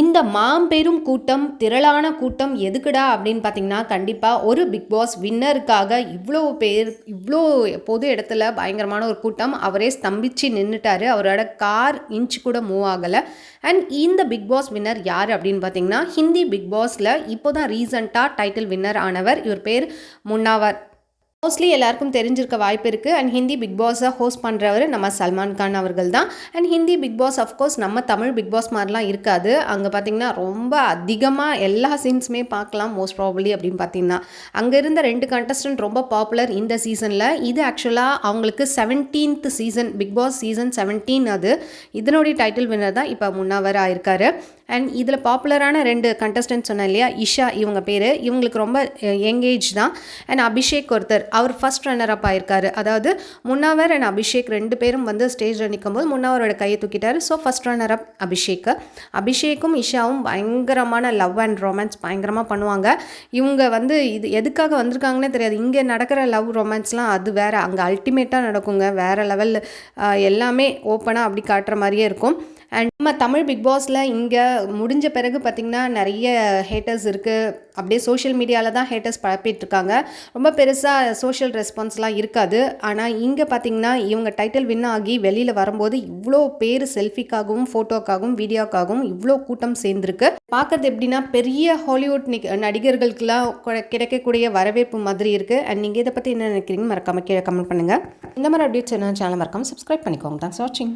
இந்த மாம்பெரும் கூட்டம் திரளான கூட்டம் எதுக்குடா அப்படின்னு பார்த்தீங்கன்னா கண்டிப்பாக ஒரு பிக் பாஸ் வின்னருக்காக இவ்வளோ பேர் இவ்வளோ பொது இடத்துல பயங்கரமான ஒரு கூட்டம். அவரே ஸ்தம்பிச்சு நின்றுட்டாரு அவரோட கார் இன்ச் கூட மூவ் ஆகலை. அண்ட் இந்த பிக் பாஸ் வின்னர் யார் அப்படின்னு பார்த்தீங்கன்னா ஹிந்தி பிக் பாஸில் இப்போ தான் ரீசண்டாக டைட்டில் வின்னர் ஆனவர். இவர் பேர் முன்னாவர். மோஸ்ட்லி எல்லாருக்கும் தெரிஞ்சிருக்க வாய்ப்பு இருக்குது அண்ட் ஹிந்தி பிக் பாஸை ஹோஸ்ட் பண்ணுறவர் நம்ம சல்மான் கான் அவர்கள் தான். And Hindi Bigg Boss of course நம்ம தமிழ் பிக் பாஸ் மாதிரிலாம் இருக்காது. அங்கே பார்த்தீங்கன்னா ரொம்ப அதிகமாக எல்லா சீன்ஸுமே பார்க்கலாம் மோஸ்ட் ப்ராபப்ளி அப்படின்னு பார்த்தீங்கன்னா அங்கே இருந்த ரெண்டு கண்டஸ்டன்ட் ரொம்ப பாப்புலர் இந்த சீசனில் இது ஆக்சுவலாக அவங்களுக்கு seventeenth season Bigg Boss season seventeen அது. இதனுடைய டைட்டில் வின்னர் தான் இப்போ முன்னாவராக ஆயிருக்காரு அண்ட் இதில் பாப்புலரான ரெண்டு கண்டஸ்டன்ட் சொன்னேன் இல்லையா? இஷா இவங்க பேர். இவங்களுக்கு ரொம்ப எங்கேஜ் தான். அண்ட் அபிஷேக் ஒருத்தர் அவர் ஃபர்ஸ்ட் ரன்னர் அப் ஆயிருக்காரு. அதாவது முன்னாவர் அண்ட் அபிஷேக் ரெண்டு பேரும் வந்து ஸ்டேஜில் நிற்கும் போது முன்னாவரோட கையை தூக்கிட்டாரு. So first runner up Abhishek. அபிஷேக்கும் இஷாவும் பயங்கரமான லவ் அண்ட் ரொமான்ஸ் பயங்கரமாக பண்ணுவாங்க. இவங்க வந்து இது எதுக்காக வந்திருக்காங்கன்னே தெரியாது. இங்கே நடக்கிற லவ் ரொமான்ஸ்லாம் அது வேறு. அங்கே அல்டிமேட்டாக நடக்குங்க. வேறு லெவல் எல்லாமே ஓப்பனாக அப்படி காட்டுற மாதிரியே இருக்கும். அண்ட் நம்ம தமிழ் பிக் பாஸில் இங்கே முடிஞ்ச பிறகு பார்த்திங்கன்னா நிறைய ஹேட்டர்ஸ் இருக்குது அப்படியே சோஷியல் மீடியாவில் தான் ஹேட்டர்ஸ் பரப்பிட்டுருக்காங்க ரொம்ப பெருசாக சோஷியல் ரெஸ்பான்ஸ்லாம் இருக்காது. ஆனால் இங்கே பார்த்திங்கன்னா இவங்க டைட்டில் வின் ஆகி வெளியில் வரும்போது இவ்வளோ பேர் செல்ஃபிக்காகவும் ஃபோட்டோக்காகவும் வீடியோக்காகவும் இவ்வளோ கூட்டம் சேர்ந்துருக்கு. பார்க்கறது எப்படின்னா பெரிய ஹாலிவுட் நிக் நடிகர்களுக்கெல்லாம் கிடைக்கக்கூடிய வரவேற்பு மாதிரி இருக்குது அண்ட் நீங்கள் இதை பற்றி என்ன நினைக்கிறீங்க மறக்காமல் கீழே கமெண்ட் பண்ணுங்கள் இந்த மாதிரி அப்படியே என்ன சேனல் மறக்காமல் சப்ஸ்கிரைப் பண்ணிக்கோங்க. தேங்க்ஸ் வாட்சிங்